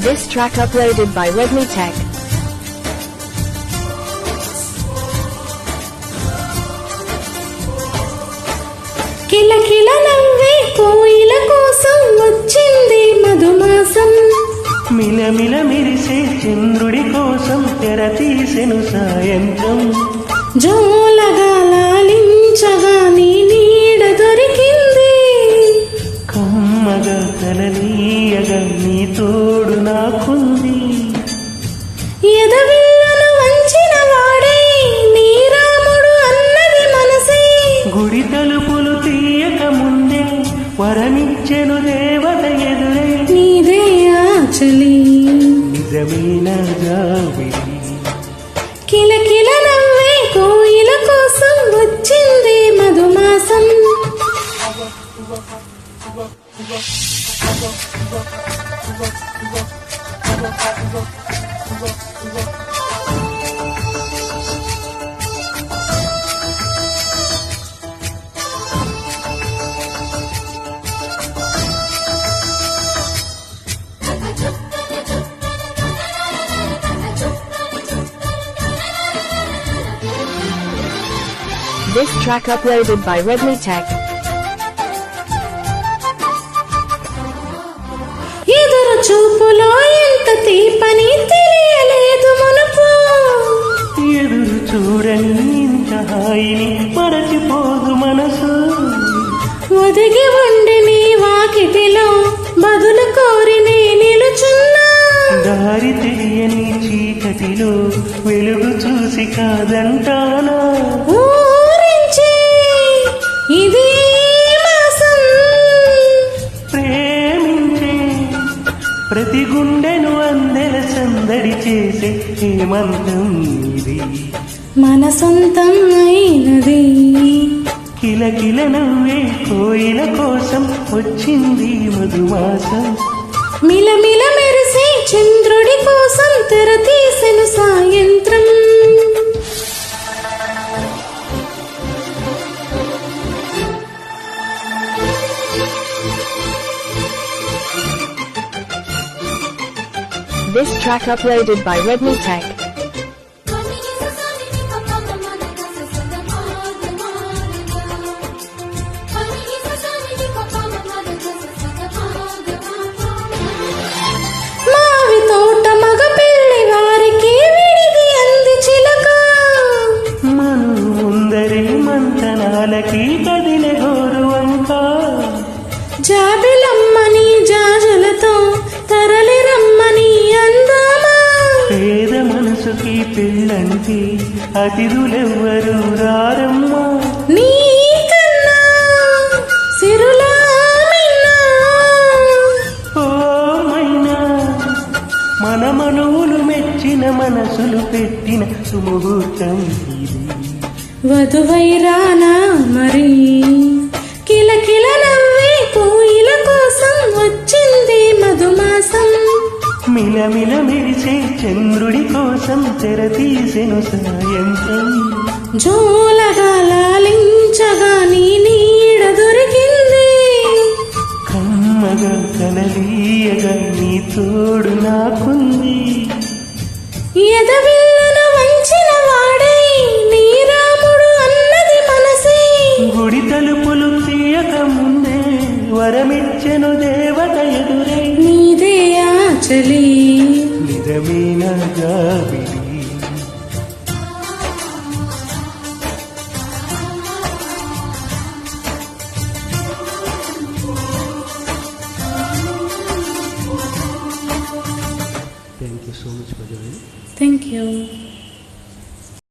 This track uploaded by Redmi Tech. కిలకిల నవ్వే కోయిల కోసం వచ్చింది మధుమాసం. మిలమిల మెరిసే చంద్రుడి కోసం తెర తీసెను సాయంత్రం. జోలగా లాలించగా నీ నీడ దొరికింది. కమ్మగా కలనీయగా నీ వరమిచ్చెను దేవత ఎదురే. నీదే ఆచలి. నిజమైన జాబిలి కిలకిల నవ్వే కోయిల కోసం వచ్చింది మధుమాసం. This track uploaded by Redmi Tech. ఎదురు చూపులో ఎంత తీపని తెలియలేదు మునుపు ఎదురు చూడని ఇంత హాయిని మరచిపోదు మనసు. ఒదిగి ఉండి నీ వాకిటిలో బదులు కోరి నే నిలుచున్నా. దారి తెలియని చీకటిలో వెలుగు చూసి కాదంటానా? ప్రతి గుండెను అందెల సందడి చేసే హేమంతం ఇది. మన సొంతం అయినది కిలకిల నవ్వే కోయిల కోసం వచ్చింది మధుమాసం. మిలమిల This track uploaded by Redmi Tech. మావి పెళ్ళంటే అతిథులెవ్వరు రారమ్మా. మైనా మన మనువులు మెచ్చిన మనసులు పెట్టిన సుముహూర్తం ఇది. వధువైరానా మరి? కిలకిల నవ్వే కోయిల కోసం వచ్చింది మధుమాసం. మిలమిల మెరిసే చంద్రుడి కోసం తెర తీసెను సాయంత్రం. జోలగా లాలించగా నీ నీడ దొరికింది. కమ్మగా కలలీయగా నీ తోడు నాకుంది. ఎదవిల్లను వంచిన వాడే నీ రాముడు అన్నది మనసే. గుడి తలుపులు తీయక ముందే వరమిచ్చెను దేవత ఎదురే. నీదే ఆచలి. Thank you so much for joining. Thank you.